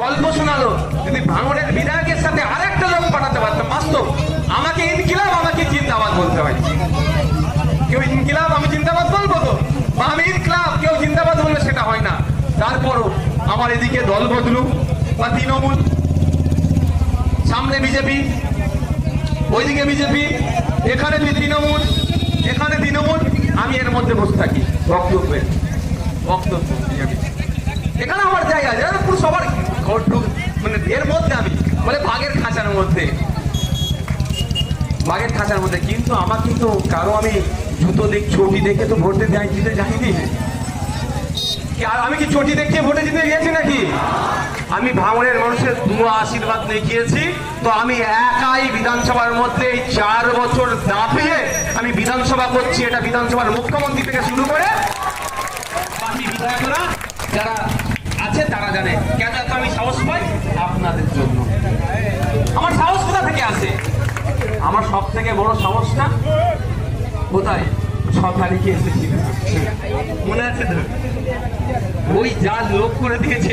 গল্প শোনালো। যদি ভাঙড়ের বিধায়কের সাথে আরেকটা লোক পাঠাতে পারতাম, বাস্তব। আমাকে ইনকিলাব, আমাকে জিন্দাবাদ বলতে হয়। কেউ ইনকিলাব, আমি জিন্দাবাদ বলব তো? বা আমি ইনকিলাব, কেউ জিন্দাবাদ বললে সেটা হয় না। তারপরও আমার এদিকে দল বদলু, বা তৃণমূল, সামনে বিজেপি, ওইদিকে বিজেপি, এখানে তৃণমূল এখানে তৃণমূল, আমি এর মধ্যে বসে থাকি। বক্তব্যে, বক্তব্য এখানে আমার জায়গা আছে আর পুরো সবার ঘর ঢুক- মানে আমি বলে বাঘের খাঁচার মধ্যে। বাঘের খাঁচার মধ্যে। কিন্তু আমার কিন্তু কারও আমি জুতো দেখ ছবি দেখে তো ভোট যাই দিতে যাইনি। আর আমি কি চটি দেখে ভোটে জিতে গিয়েছি নাকি? আমি ভাঙড়ের মানুষের দুয়া আশীর্বাদ দেখিয়েছি তো আমি একাই বিধানসভার মধ্যে চার বছর দাপিয়ে আমি বিধানসভা করছি। এটা বিধানসভার মুখ্যমন্ত্রী থেকে শুরু করে বাকি বিধায়করা যারা আছে তারা জানে। কেন এত আমি সাহস পাই? আমার সব থেকে বড় সমস্যা কোথায় ছ তারিখে এসেছিল মনে আছে তো ওই যা লোক করে দিয়েছে